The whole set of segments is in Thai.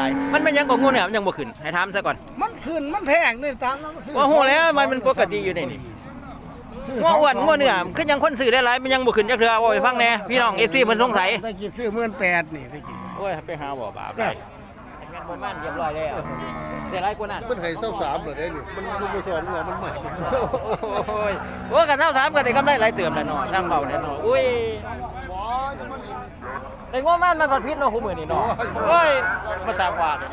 ขาย มันไม่ยังกว่างูเนี่ยมันยังบ่ขึ้นให้ถามซะก่อนมันขึ้นมันแพงนี่ตามนั้นซื้อว่าโหแล้วมันมันปกติอยู่ในนี่ซื้งัวอ้วนสงงัวเนื้อคือยังคนซื้อได้หลายมันยังบ่ขึ้นจักเทื่อเอาไปฟังแหน่พี่น้อง FC เพิ่นสงสัยตะกี้ซื้อหมื่นแปดนี่ตะกี้โอ้ยไปหาบ่บาปได้งานบ่มันเรียบร้อยแล้วได้หลายกว่านั้นมันให้เศร้าสามเหรอได้นี่มันมันมาสอนว่ามันใหม่โอ้ยโอ้กันเท่าถามกันได้กำไรหลายเติมแล้วเนาะทางเบาแน่เนาะอุ้ย ไอ้งัวมันมันผัดพิษเนาะคู่มื้อนี้เนาะโอ้ยมาสร้างว่าเนาะ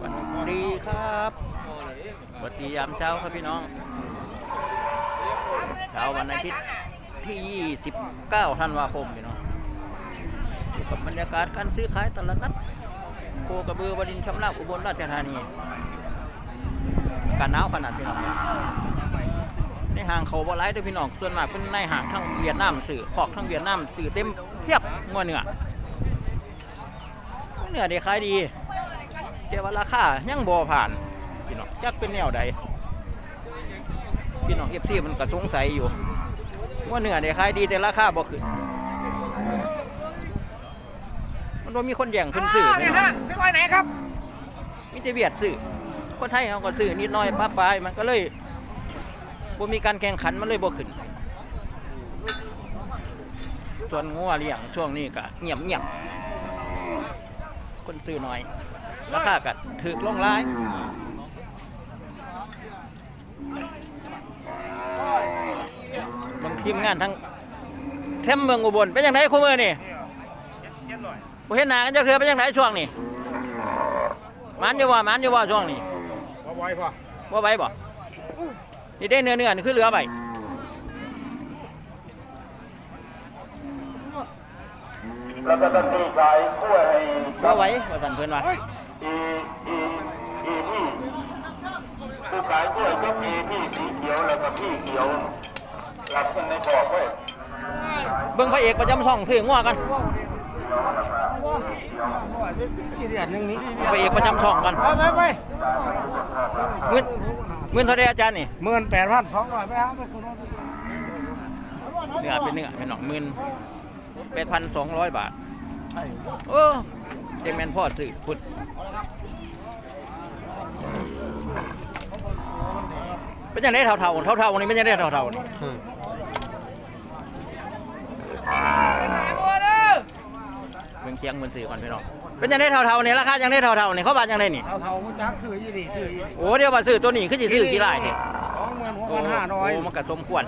บัดสวัสดีครับสวัสดียามเช้าครับพี่น้องเช้าวันอาทิตย์ที่ 29 ธันวาคมพี่น้องอยู่กับบรรยากาศการซื้อขายตลาดนัดโคกระบือวดินทร์ชำราบอุบลราชธานีการหนาวขนาดพี่น้อง ในห้างเขาบ่ร้ายเด้วยพี่น้องส่วนมากเป็นในห้างทั้งเวียดนามสื่อขอกทั้งเวียดนามสื่อเต็มเพียบงัวเนื้อเนื้อเด็ขายดีแต่ว่าราคายังบ่ผ่านพี่น้องจักเป็นแนวใดพี่น้องเอฟซีมันก็สงสัยอยู่ว่าเนื้อเนี่ยขายดีแต่ราคาบ่ขึ้นมันว่ามีคนแย่งขึ้นซื้อเนี่ยฮะซื้อไว้ไหนครับมีแต่เบียดซื้อคนไทยเขาก็ซื้อนิดหน้อยป้าปลายมันก็เลย บ่มีการแข่งขันมันเลยบ่ขึ้น ส่วนงัวเลี้ยงช่วงนี้ก็เงียบเงียบคนซื้อน้อย ราคาก็ถูกลงหลายบางทีมงานทั้งเทมเมืองอุบลเป็นยังไงคู่มือนี่บ่เห็นหน้ากันจักเทื่อเป็นยังไงช่วงนี้มันอยู่ว่ามันอยู่ว่าช่วงนี้บ่ไหวพ่อว่าไว้บ่ นี่ได้เนื้อเนื้อนี่คือเหลือไปแล้วก็จะตีขายกล้วยให้ว่าไว้ว่าสั่นเพิ่นว่าอีอีอีพี่คือขายกล้วยก็มีพี่สีเขียวแล้วก็พี่เขียวรับขึ้นในบอกไว้เบิ่งพระเอกประจำช่องซื้องัวกันกี่เดือนหนึงนี้พระเอกประจำช่องกันไปไปไปเงิน เงินเท่าใดอาจารย์นี่หมื่นแปดพันสองร้อยไปหาไปคุณเนื้อเป็นเนื้อเป็นหนองหมื่นแปดพันสองร้อยบาทโอ้เจแมนพ่อซื้อพุดเป็นยังไงเท่าเท่าเท่าเท่าๆนี่เป็นยังไงเท่าเท่าๆนี่เบิ่งเคียงมันซื้อก่อนพี่น้อง เป็นยังไงเท่าเท่าๆนี่ราคายังไงเท่าเท่าๆนี่เขาบาทยังไงนี่ เท่าเท่าๆมันจักซื้อยี่ดีซื้อยี่ดีโอ้เดี๋ยวว่าซื้อตัวนี้คือสิซื้อกี่ไร่นี่สองหมื่นหกพันห้าร้อยโอ้มันก็สมควร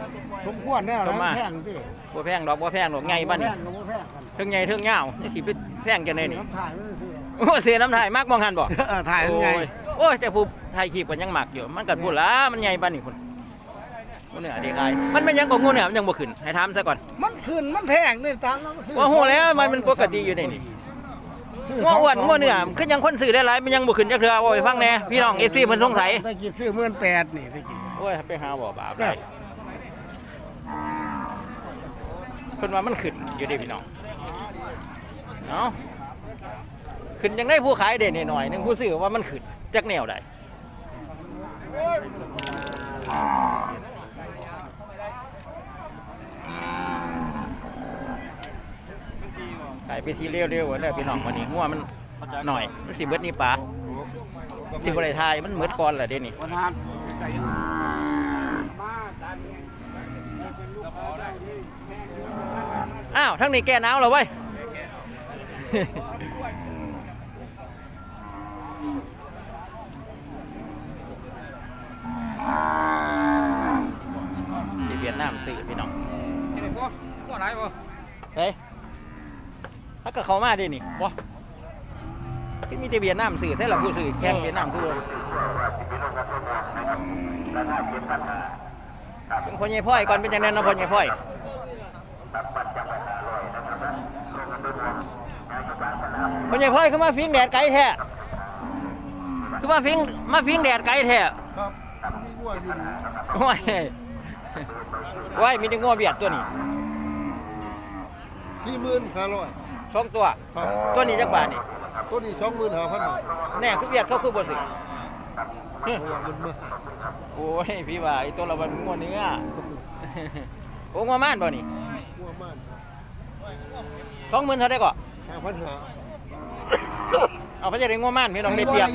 สมควรแน่สมมานะแพงสิบ่แพงดอกบ่แพงดอกไงบ้านนี่แพงก็บ่แพงกันเทิงใหญ่เทิงยาวนี่สิไปแพงจังไดนี่น้ำถ่ายไม่ได้ซื้อโอ้เสียน้ำถ่ายมากมองหันบ่ เออถ่ายมันไง โอ้ยโอ้ยแต่ผู้ถ่ายคลิปก็ยังมักอยู่ มันก็พูดละมันใหญ่ปานนี้พุ่นงูเนื้อเด็กายมันไม่ยังกว่างูเนื้อมันยังบ่ขึ้นให้ถามซะก่อน มันขึ้นมันแพงนี่ตามนั้นซื้อว่าโหแล้วมันมันปกติอยู่ในนี่ซื้ งัวอ้วนสงงัวเนื้อคือยังคนซื้อได้หลายมันยังบ่ขึ้นจักเทื่อเอาไปฟังแหน่พี่น้อง FC เพิ่นสงสัยตะกี้ซื้อหมื่นแปดนี่ตะกี้โอ้ยไปหาบ่บาปได้เพิ่นว่ามันขึ้นอยู่เด้พี่น้องเนาะขึ้นยังได้ผู้ขายเด่นหน่อยๆหนึงผู้ซื้อว่ามันขึ้นจักแนวใดายไปที่เร็วๆแล้วพี่น้องวันนี้งัวมันหน่อยมันสิเบิดนี่ปลาสิบ่ได้ทายมันเบิดก่อนแหละเดี๋ยวนี้อ้าวทั้งนี้แก้หนาวเหรอเว้ยที่เวียดนามซื้อพี่น้องเฮ้ย ถ้าก็เขามาดินี่บ่ที่มีแต่เวียดนามซื้อใช่หรอผู้ซื้อแข่งเวียดนามทุกคนเป็นพ่อใหญ่พ่อยก่อนเป็นยังไงนะพ่อใหญ่พ่อยพ่อใหญ่พ่อยเขามาฟิงแดดไกลแท้คือมาฟิงมาฟิงแดดไกลแท้ครับมีวัวอยู่นี่โอ้ยว้ายมีแต่งัวเบียดตัวนี้สี่หมื่นห้าร้อย สองตัว ครับตัวนี้จักบาทนี่ตัวนี้สองหมื่นห้าพันบาทแน่คือเบียดเขาคือบ่สิเพราะว่ามันมาโอ้ยพี่ว่าไอ้ตัวเรามันงัวเนื้อ โอ้งัวม่านบ่นี่วัวมากสองหมื่นเท่าได้ก่อห้าพันห้า เอาเขาจะได้งัวม่านพี่น้องได้เปรียบ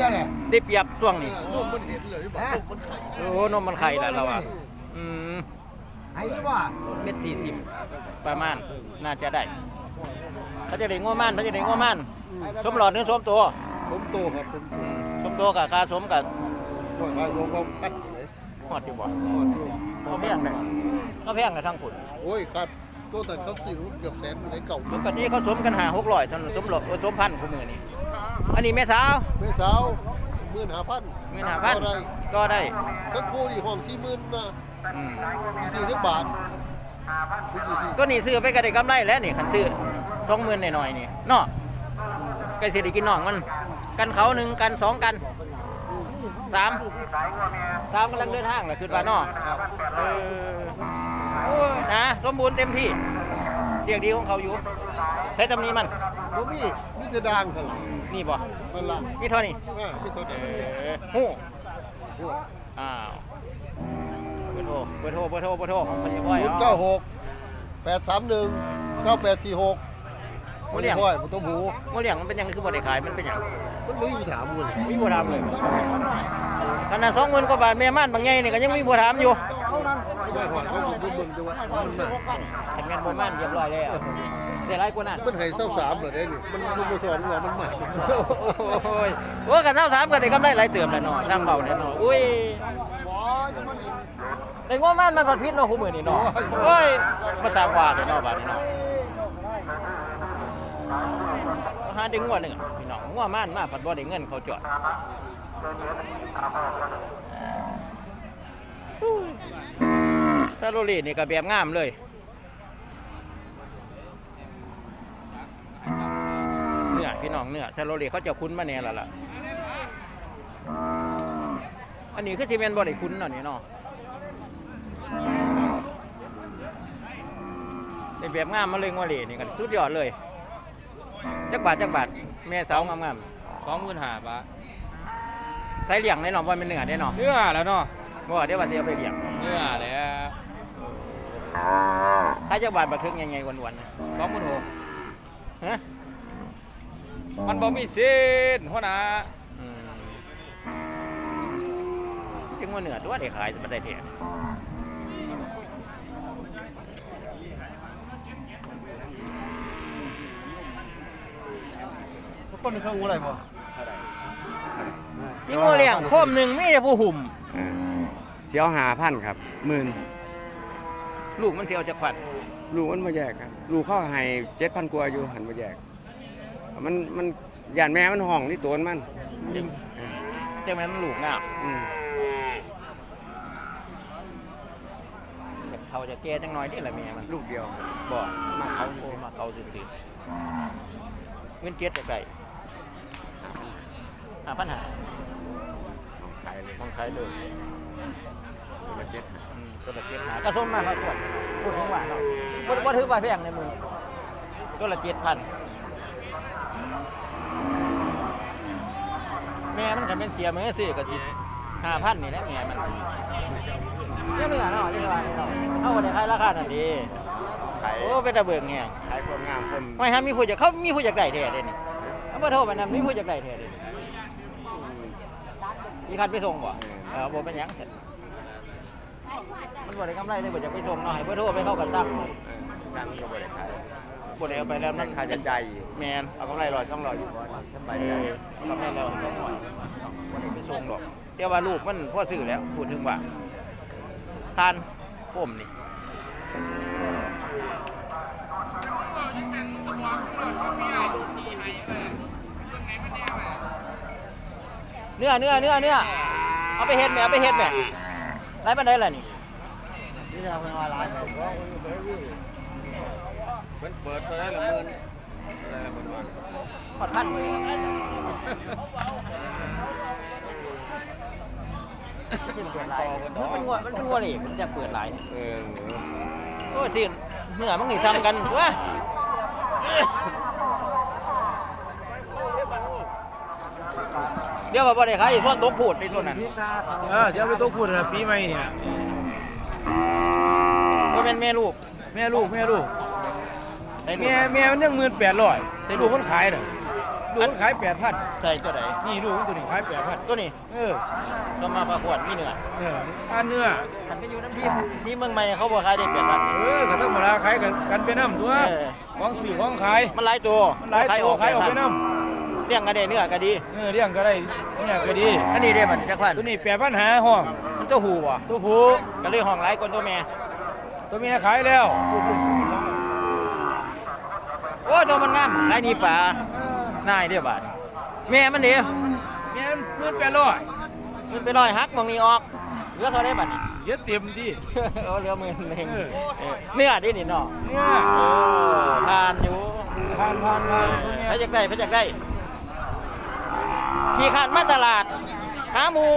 ได้เปรียบช่วงนี้นมมันเห็นเลยที่บอกนมมันไข่โอ้นมมันไข่แล้วเราอะอืมไอ้บ่เม็ดสี่สิบประมาณน่าจะได้ เขาจะได้งัวม่านเขาจะได้งัวม่านสมหลอดหรือสมตัวผมโตครับผมอืมสมตัวกับค่าสมกับว่าพายงเขาพัดเลยหอดดีบ่ทอดอยู่เขาแพงเลยเขาแพงเลยทั้งผุนโอ้ยคัดตัวแต่เขาซื้อเกือบแสนอยู่ในเก่าปกติเขาสมกันหาหกร้อยท่านสมหลอดสมพันคู่มือนี่อันนี้แม่สาวแม่สาวหมื่นห้าพันหมื่นห้าพันได้ก็ได้ทั้งคู่นี่ห้องสี่หมื่นนะอืมมีสี่สิบบาทมีสี่สิบตัวนี้ซื้อไปก็ได้กำไรแล้วนี่ขันซื้อ สองหมื่นหน่อยๆนี่เนาะใกล้สิได้กินน่องมัน กันเขาหนึ่งกันสองกันสามสามกำลังเดินทางแหละคือว่าเนาะเออโอ้ยนะสมบูรณ์เต็มที่เรียกดีของเขาอยู่ใช้ตำหนี้มันบ่มีมีแต่ด่างเท่าไหร่นี่บ่มันละนี่เท่านี้อ่ามีเท่าเอนี้อหู้โอ้อ้าวเบอร์โทรเบอร์โทรเบอร์โทรเบอร์โทรของคนยังบ่อยศูนย์เก้าหกแปดสามหนึ่งเก้าแปดสี่หก โมเลี้ยงห้อยมันตัวหมูโมเลี้ยงมันเป็นยังไงคือบ่ได้ขายมันเป็นหยังมันไม่มีถามเลยมีบัวทำเลยขนาดสองหมื่นกว่าบาทแม่ม่านบางไงนี่ก็ยังมีบัวทำอยู่ไม่หอดเขาอยู่บนเมืองจังหวัดมันน่ะทำงานบัวม่านเรียบร้อยแล้วแต่ไรกว่านั้นมันให้เศร้าสามเหรอเด้นี่มันมันมาสอนว่ามันใหม่โอ้ยโอ้กันเท่าสามกันได้กำไรหลายเติมแล้วเนาะทางเบาเนี่ยเนาะอุ้ยได้ง้อม่านมันผัดพิษเนาะคู่มือนี่เนาะโอ้ยมาสร้างวาดเนาะบาดนี้เนาะ หาได้งัวหนึ่งพี่น้องงัวม่านมาผัดบ่ได้เงินเขาจอดซาโรลีนี่ก็แบบงามเลยเนื้อพี่น้องเนื้อซาโรลีเขาจะคุ้นมาแน่ละล่ะอันนี้คือซีเมนบอได้คุ้นเนาะนี่เนาะเป็นแบบงามมาเลยงวลีนี่กันสุดยอดเลย จักบาทจักบาทแม่สาวงามสองหมื่นห้าบาทๆใส่เหลี่ยงแน่นอนว่าเป็นเนื้อแน่นอนเนื้อแล้วเนาะว่าเดี๋ยวว่าจะเอาไปเหลี่ยงเนื้อแล้วถ้าจักบาทบันทึกยังไงวันๆสองหมื่นหกฮะมันบ่มีเส้นหัวหน้าอืมจึงว่าเหนือตัวเด็กขายจะมาได้เท่ ต้นข้างอะไรบ่มีงูเลี้ยงโคมหนึ่งมีแต่ผู้หุ่ม เสียวหาพันครับหมื่นลูกมันเสียวจากฝันลูกมันมาแยกครับลูกเข้าให้เจ็ดพันกว่าอยู่หันมาแยก มันมันยานแม่มันห้องนี่ตัวมันจริงจังแม่นมันลูกงามอืมแต่เขาจะแก่จังน้อยนี่แหละแม่มันลูกเดียวบอกมาเขาโอ้มาเขาสิเงินเจ็ดจะไก่ หาปัญหาของขายเลยมองขายเลยตัวละเจ็ดอืมตัวละเจ็ดหากระส้มมากครับก่อนพูดถึงว่าเนาะบ่บ่ถือว่าแพงในมือตัวละเจ็ดพันแม่มันก็เป็นเสียมือซื้อก็จิห้าพันนี่แหละแม่มันเนี่ยมึงอะเนาะนี่ว่านี่เนาะเอาก็ได้ขายราคานั่นดีขายโอ้เป็นตะเบิงแฮงขายความงามคนไม่ฮะมีผู้จักเขามีผู้จักได้แท้เด้นี่เอาบ่โทรไปนำมีผู้จักได้แท้เด้นี่ มีคันไปส่งบ่เออบ่เป็นหยังเถอะมันบ่ได้กำไรเลยบ่จักไปส่งเนาะให้เบ่โทรไปเข้ากันตั้งเออสร้างก็บริขายบ่ได้เอาไปแล้วนั่นั่นนค่าใช้จ่ายอีกแม่นเอากำไรลอยช่องลอยอยู่ก่อนสบายใจกำไรแล้วต้องหน่อยบ่ได้ไปส่งดอกแต่ว่าลูกมันพอซื้อแล้วพูดถึงว่าทานผมนี่ เนื้อเนื้อเนื้อเนื้อเอาไปเฮ็ดแหม่เอาไปเฮ็ดแหม่ไรบันไดล่ะนี่นี่ทำเป็นอะไรผมว่าเพิ่นเปิดตัวได้ละหมื่นได้ละหมื่นวันขอดพันมันเป็นงัวมันเป็นงัวเหล็กมันจะเปิดหลายเออโอ้ยสิเนื้อมันหนีซ้ำกันวะ เดี๋ยวว่าบ่ได้ขายอีกส่วนตกพูดในส่วนนั้นเออจะเอาไปตัวพูดนะปีใหม่เนี่ยก็เป็นแม่ลูกแม่ลูกแม่ลูกได้ลูแม่กแม่มันยังหมื่นแปดร้อยแต่ลูกมันขายน่ะลูกขายแปดพันใส่ตัวไหนนี่ลูกตัวนี้ขายแปดพันตัวนี้เออก็มาประกวดมีเนื้อเอออันเนื้อมันไปอยู่น้ำที่ที่เมืองใหม่เขาบอกขายได้เปลี่ยนพันเออก็ธรรมดาขายกันกันไปน้ำตัวเออของสื่อของขายมันหลายตัวมันหลายตัวขายออกไปน้ เลี้ยงกันได้เนื้อก็ดีำเออเลี้ยงก็ได้เนี่ยก็ดีอันนี้ได้มันจักพันตัวนี้แปดพันหาห้องมันตัวหูว่ะตัวผู้ก็เลยห้องหลายคนตัวแม่ตัวเมียขายแล้วโอ้ตัวมันงามขายนี่ป่าน่ายเดียวบาทแม่มันเดียวเมียเงินแปดร้อยมันไปลอยฮักมองนี้ออกเหลือเท่าได้บัดนี่เยอะเต็มที่โอ้เหลือหมื่นหนึ่งเออเออเนื้อดินี่เนาะเนี่ยเออทานอยู่ผ่านผ่านผ่านตัวเมียพระจักได้พระจักได้ ขี่ขานมาตลาด หาหมู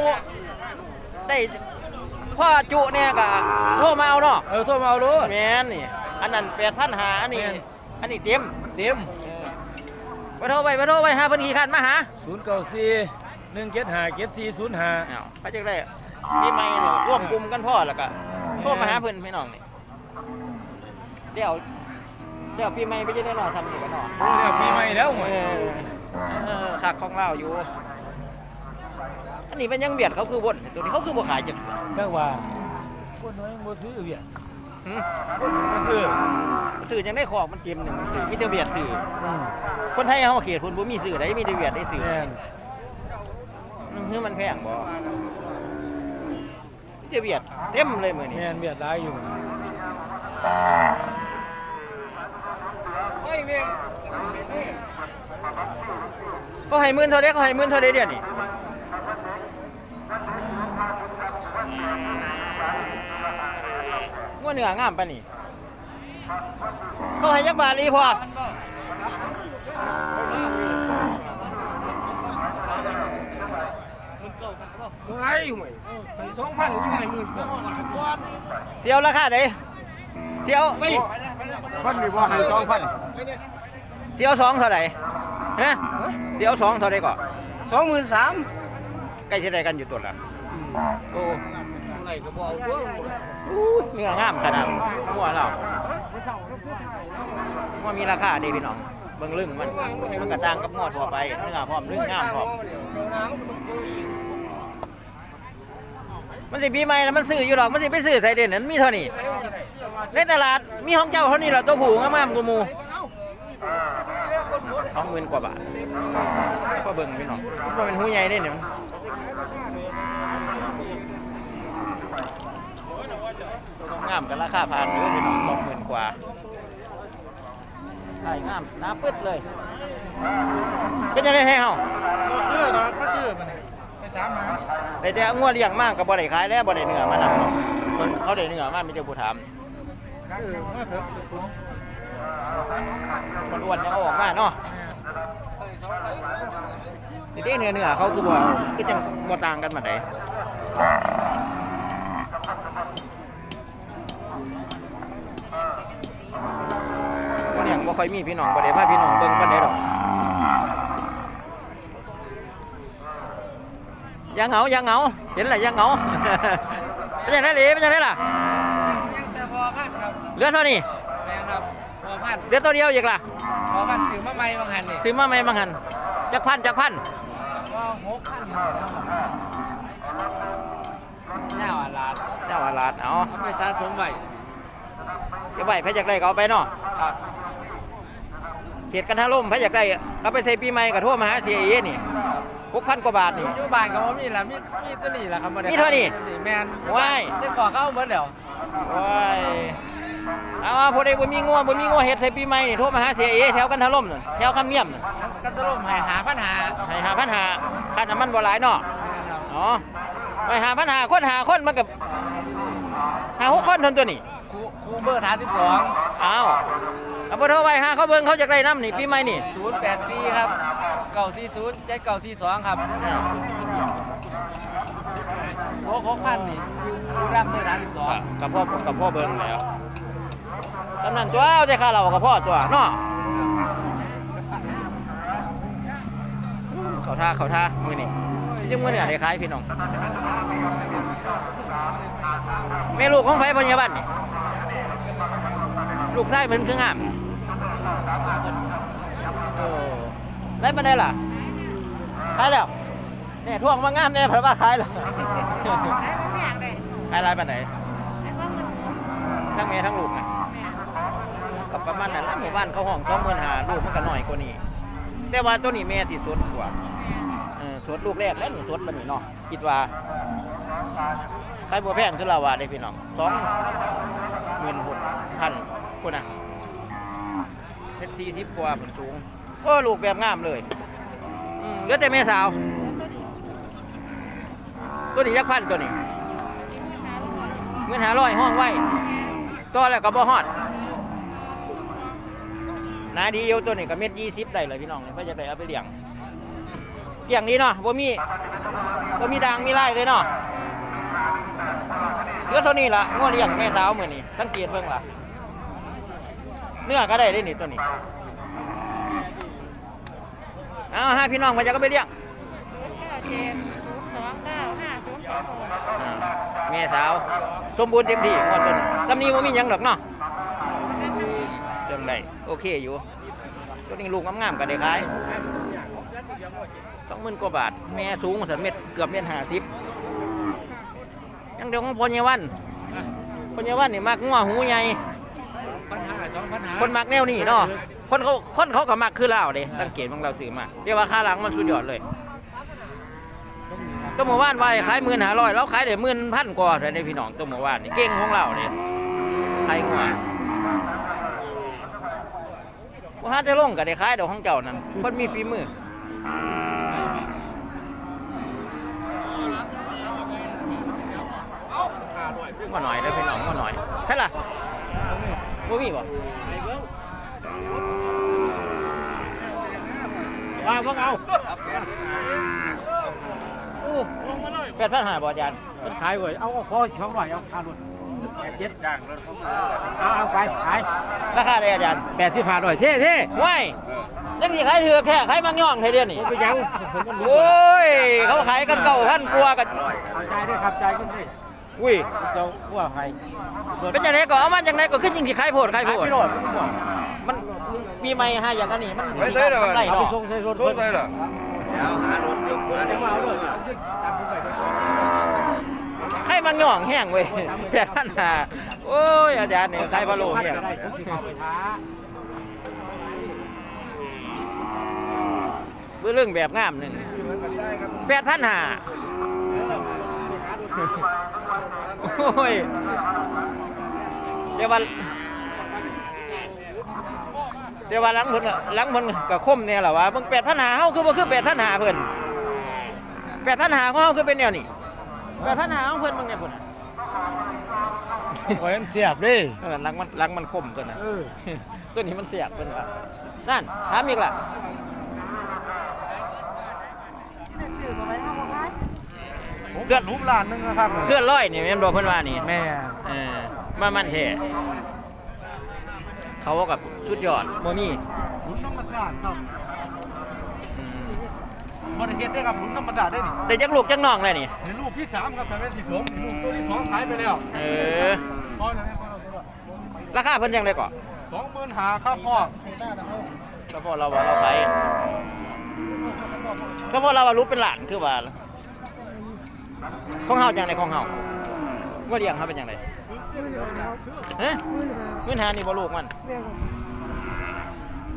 ได้พ่อจุเนี่ยกะโทรมาเอาเนาะเออโทรมาเอาเลยแมนนี่ อันนั้นแปดพันหาอันนี้แม่นอันนี้เต็มเต็มไปโทรไปไปโทรไปหาเพิ่นขี่ขานมาหาศูนย์เก้าสี่หนึ่งเจ็ดห้าเจ็ดสี่ศูนย์ห้าอ้าวพระจักได้มีไม่เนี่ยร่วมกลุ่มกันพ่อแล้วก็โทรมาหาเพิ่นพี่น้องนี่เดี๋ยวเดี๋ยวปีใหม่ไปจะได้หน่อทำนี่กันหน่อโอ้เรียกปีใหม่แล้วหมเออ เออขากของเราอยู่ อันนี้เป็นยังเบียดเขาคือบนตัวนี้เขาคือบ่ขายจังจังว่าคนน้อยบ่ซื้อเบียดหึบ่ซื้อสื่อยังได้ของมันเกมหนึ่งสื่อมีแต่เบียดสื่ออืมคนไทยเขาเขตพุ่นบ่มีสื่อได้มีแต่เบียดได้สื่อแม่นนั่นคือมันแพงบ่มีแต่เบียดเต็มเลยมื้อนี้ แม่นเบียดหลายอยู่โอ้ยแม่ง ก็ให้หมื่นเท่าใดก็ให้หมื่นเท่าใดเดี๋ยวนี้งัวเนื้องามปานนี้ก็ให้ยักบาทอีพอไอ้ห่วยไปสองพันอยู่ไหนมึงเสียวราคาใดเสียวไปพันมีบ่ให้สองพันเสียวสองเท่าไหร่ ฮะเสียวสองเท่าไหร่ก่อนสองหมื่นสามใกล้จะได้กันอยู่ตัวละโอ้อะไรก็บอกว่าอู้เนื้องามขนาดหัวเราว่ามีราคาดีพี่น้องเบิ่งลึงมันมันกระต่างกับงอทั่วไปเนื้อพร้อมลึงงามพร้อมมันสิปีใหม่แล้วมันซื้ออยู่หรอกมันสิไปซื้อใส่เด่นนั้นมีเท่านี้ในตลาดมีของเจ้าเท่านี้แหละตัวผูงามๆกูมู สองหมื่นกว่าบาทก็เบิ่งพี่น้องมันเป็นหูใหญ่ได้เนี่ยตัวงามกันราคาผ่านอยู่พี่น้องสองหมื่นกว่าใช่งามหน้าปึ๊ดเลยก็จะได้ให้เฮาซื้อดอกก็ซื้อมันไปสามหาแต่แต่งัวเลี้ยงมากกับบ่ได้ขายแล้วบ่ได้เนื้อมานำเนาะเพิ่นเขาได้เนื้อมามีแต่ผู้ถามซื้อเมื่อเถอะคุ้มคนอ้วนยังเอาออกมาเนาะที นี้เนื้อเนื้อเขาคือบ่คือจังบ่ต่างกันมาไดบ่เลี้ยงบ่ค่อยมีพี่น้องบ่ได้พาพี่น้องเบิ่งปานใดดอกอยังเหงาอยังเหงาเห็นล่ะอยังเหงาเป็นจังได๋หลีเป็นจังได๋ล่ะยังแต่พอพันครับเหลือเท่านี้แม่ครับพอพันเหลือตัวเดียวอีกล่ะพอพัน ซื้อมาใหม่บางหันนี่ซื้อมาใหม่บางหันจักพันจักพันก็หกพันเน่าอะลาดเจ้าอาลาดเอาเอาไปสะสมไว้เก็บไว้พระอยากได้ก็เอาไปเนาะครับเขตกันทาร่มพระอยากได้เอาไปใส่ปีใหม่กับทั่วมหาเสียเอนี่หกพันกว่าบาทนี่ อยู่บ้านก็บ่มีละมีมีตัวนี้ล่ะครับบ่ได้มีเท่านี้ แม่นว้าย ได้ขอเข้าเบิดแล้วว้าย เอาว่าผู้ใดบ่มีงัวบ่มีงัวเฮ็ดใส่ปีใหม่นี่ทั่วมหาเสียเอแถวกันทาร่มนั่นแถวคำเนียมนั่นก็ตะล่มให้หาปัญหาให้หาพันหาค่าน้ำมันบ่หลายเนาะแม่นครับอ๋อไปหาพันหาคนหาคนมันกับหาหกคนเทานตัวนี่ครูครูเบอร์32อ้าวเอาบ่โทรไปหาเขาเบิ่งเขาอยากได้น้ำนี่ปีใหม่นี่084ครับ940 7942ครับโอ้6,000นี่ครูรับเบอร์32กับพ่อกับพ่อเบิ้งแล้ว กำนันตัวเอาแต่ค่าเรากับพ่อตัวเนาะเขาท่าเขาท่ามือนี่ยังมือเนี่ยได้ขายพี่น้องแม่ลูกของไผพยาบาลนี่ลูกไส้เพิ่นคืองามโอ้ได้มาได้ล่ะขายแล้วเนี่ยท่วงมางามเนี่ยเพราะว่าขายแล้วขายอะไรปันไหนทั้งเมียทั้งลูกนะกับ ประมาณนั้นหมู่บ้านเขาห้องสองหมื่นหาลูกมันก็น้อยกว่านี้ แต่ว่าตัวนี้แม่ที่สุดกว่าเออสุดลูกแรกแล้วนี่สุดมันนี่เนาะคิดว่าขายบัวแพงคือเราว่าได้พี่น้องสองหมื่นหกพันคุณนะเพชรสี่สิบกว่าผลสูงโอ้ลูกแบบงามเลยเหลือแต่แม่สาว ตัวนี้ยักษ์พันตัวนี้เงินหาร้อยห้องไว้ตัวแล้วก็บ่ฮอด หนาดีอยู่ตัวนี้ก็เม็ดยี่สิบได้เลยพี่น้องเพื่อจะได้เอาไปเลี้ยงเกี่ยงนี้เนาะบ่มีบ่มีดังมีไล่เลยเนาะเหลือตัวนี้ละงัวเลี้ยงแม่สาวมือนี้สังเกตเบิ่งล่ะเนื้อก็ได้ได้นี่ตัวนี้เอาฮะพี่น้องมันจะก็ไปเลี้ยงอ่าแม่สาว สมบูรณ์เต็มที่งอจนตำนี้ว่ามีหยังหรอกเนาะ จำได้โอเคอยู่ ตัวนี้ลูกงามๆกันได้ขายสองหมื่นกว่าบาท แม่สูงสันเม็ดเกือบเม็ดห้าสิบยังเดียวของพญวันพญวันนี่มักงัวหูใหญ่พันห้าสองพันห้าคนมักแนวนี้เนาะคนเขาคนเขาก็มักคือเราเด้สังเกตของเราซื้อมาเรียกว่าค่าหลังมันสุดยอดเลยตัวหมู่บ้านไว้ขายหมื่นหาร้อยแล้วขายได้หมื่นพันกว่าเลยในพี่น้องตัวหมู่บ้านนี่เก่งของเราเนี่ยขายหัว ว่าหาจะลงก็ได้ขายดอกของเจ้านั่นคนมีฝีมือมาหน่อยเด้อพี่น้องมาหน่อยใช่ล่ะบ่มีบ่มาพวกเอาแปดพันห้าบ่อาจารย์มันขายเว้ยเอาเอาขอช่องหน่อยเอาค่ารถ เจ็ดจ้างรถเขามาเอาเอาไปขายราคาได้อาจารย์แปดสิบห้าหน่อยเท่เท่ว้ายยังสิขายเถือกแค่ขายมังย่องไทยเดียวนี่ไปยังโอ้ยเขาขายกันเก่าพันกลัวากันเอาใจด้วยครับใจขึ้นดิอุ้ยเจ้าพวกใครเป็นอย่างไรก็เอามาจากไหนก็ขึ้นจริงที่ขายโพดขายโพดพี่โรดมันปีใหม่ให้อย่างอันนี้มันไม่ใช่หรอมันได้เอาไปเนาะส่งใส่รถโซ่ใส่หรอเดี๋ยวหารถยกมาเดี๋เดี๋ยยววมามาเอาเอาเลเลย ยตามผมไปด้วยขายมังย่องแห้งเว้ยแปดพันห้าโอ้ยอาจารย์เนี่ยขายพะโล้เนี่ยได้ผมที่เขาไปท้าเบื้อเรื่องแบบงามหนึ่งแปดพันห้าโอ้ยเดี๋ยววันเดี๋ยวว่าหลังเพิ่นก็หลังเพิ่นก็คมเนี่ยแหละว่าเบิ่งแปดพันหาเฮาคือบ่คือแปดพันหาเพิ่นแปดพันหาของเฮาคือเป็นแนวนี้ แปดพันหาของเพิ่นเบิ่งเนี่ยพุ่นน่ะขอเห็นเสียบดิเออหลังมันหลังมันคมตัวน่ะ เออตัวนี้มันเสียบเพิ่นว่านั่นถามอีกล่ะเดือดรูปล้านนึงนะครับเลือดร้อยนี่แม่นบ่เพิ่นว่านี่แม่เออมามันแท้เขาว่ากับสุดยอดบ่มีหลุมน้ำมันสาดครับอืม มันเฮ็ดได้ครับหลุมน้ำมันสาดได้นี่ได้จักลูกจักน้องเลยนี่ในลูกที่สามครับแต่เป็นที่สองลูกตัวที่สองขายไปแล้วเออพอแล้วเนี่ยพอแล้วราคาเพิ่นจังได๋ก่อสองหมื่นหาครับพ่อก็พอเราว่าเราขายก็พอเราว่ารู้เป็นหลานคือว่าของเฮาจังไดของเฮาว่าเลี้ยงเฮาเป็นจังไดฮะเงินหานี่บ่ลูกมัน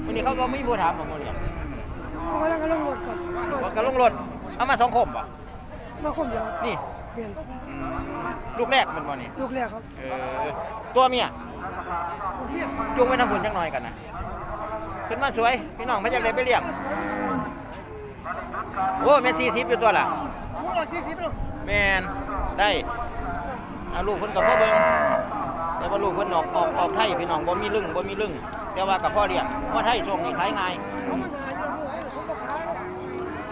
วันนี้เขาก็มีผู้ถามบ่บ่เลี้ยง เขากำลังกำลังรถก่อนบ่ก็ลงรถเอามาสองคมบ่มาคนเดียวนี่เปลี่ยนอืมลูกแรกมันบ่นี่ลูกแรกครับเออตัวเมียเทียบจุงไปทางหุ่นจังหน่อยกันนะขึ้นมาสวยพี่น้องพระจักได้ไปเลี้ยงโอ้แม่สี่สิบอยู่ตัวล่ะคู่ละสี่สิบเนาะแมนได้เอาลูกเพิ่นกับพ่อเบิ่งแต่ว่าลูกเพิ่นออกออกออกไทยพี่น้องบ่มีลึงบ่มีลึงแต่ว่ากับพ่อเลี้ยงว่าไทยช่วงนี้ขายง่าย เขามันหาอยู่ผมก็ขาย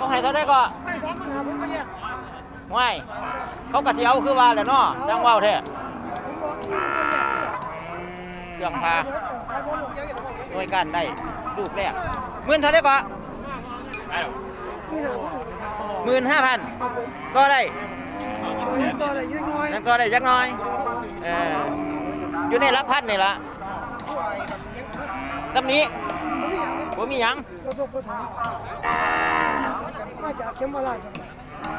เขาให้เท่าได้ก็ให้สองปัญหาผมก็แยกง่ายเขาก็สิเอาคือว่าแหละเนาะจังเว้าแท้เครื่องพาขายผมเยอะหน่วยการได้ลูกแรกหมื่นเท่าได้ก็มีหนาหมื่นห้าพันครับผมก็ได้ตัวอะไรเยอะน้อยนั่นก็ได้จักหน้อยเอออยู่ในรับพันนี่ละตำนี้ผมมีอย่างบ่ มีหยังรถตกรถถังมาจากเข็มมาลาด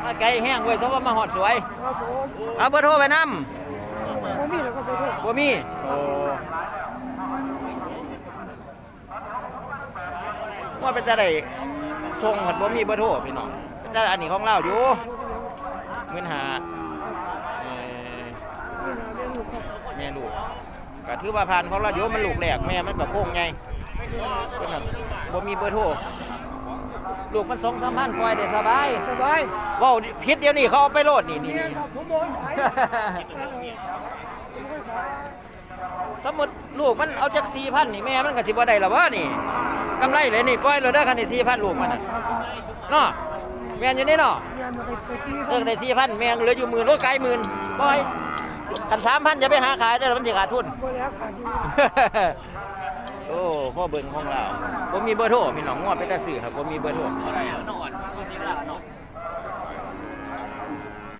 มาไกลแห้งเว้ยเพราะว่ามาหอดสวย ครับผมเอาเบอร์โทรไปนำบ่มีแล้วก็ไปโทษบ่มีโอ้ว่าเป็นจะได้ส่งผัดบ่มีเบอร์โทรพี่น้องแต่อันนี้ของเราอยู่เงินหาเอ่อนี่นะเลี้ยงลูกครับแม่ลูกก็ถือว่าผ่านของเราอยู่มันลูกแรกแม่มันก็โค้งไงเพิ่นน่ะบ่มีเบอร์โทร ลูกมันสองสามพันปล่อยได้สบายสบายเว้าผิดเดี๋ยวนี้เขาเอาไปโลดนี่นี่เนี่ยนี่ครับผมโดนขายสมมติลูกมันเอาจากสี่พันนี่แม่มันก็สิบ่ได้หรอวะนี่กำไรเลยนี่ปล่อยเลยเด้อคันนี่สี่พันลูกมันน่ะเนาะแม่นอยู่นี่เนาะงานมาไปไปตีเลิกได้สี่พันแม่งเหลืออยู่หมื่นโลไกลหมื่นปล่อยคันสามพันจะไปหาขายได้อมันสิขาดทุนบ่แล้วขาดอยู่ โอ้พ่อเบิ้งของเราบ่มีเบอร์โทรมีหนองงวดไปแต่สื่อครับบ่มีเบอร์โทร